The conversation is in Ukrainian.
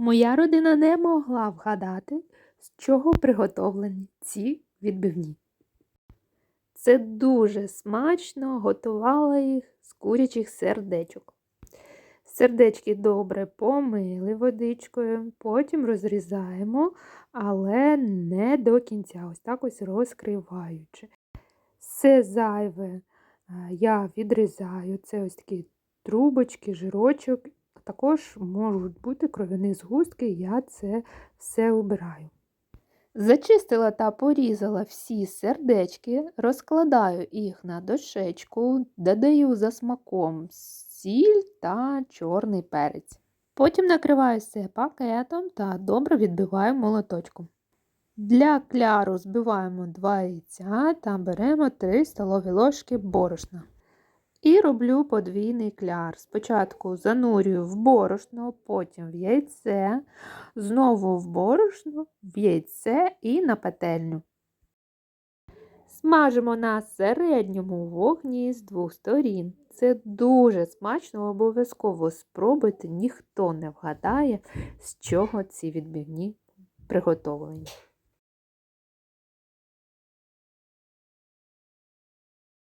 Моя родина не могла вгадати, з чого приготовлені ці відбивні. Це дуже смачно готувала їх з курячих сердечок. Сердечки добре помили водичкою, потім розрізаємо, але не до кінця, ось так ось розкриваючи. Все зайве е, я відрізаю, це ось такі трубочки, жирочок, також можуть бути кров'яні згустки, я це все убираю. Зачистила та порізала всі сердечки, розкладаю їх на дощечку, додаю за смаком сіль та чорний перець. Потім накриваю все пакетом та добре відбиваю молоточком. Для кляру збиваємо 2 яйця та беремо 3 столові ложки борошна. Роблю подвійний кляр. Спочатку занурюю в борошно, потім в яйце, знову в борошно, в яйце і на петельню. Смажимо на середньому вогні з двох сторін. Це дуже смачно, обов'язково спробуйте, ніхто не вгадає, з чого ці відбивні приготовлені.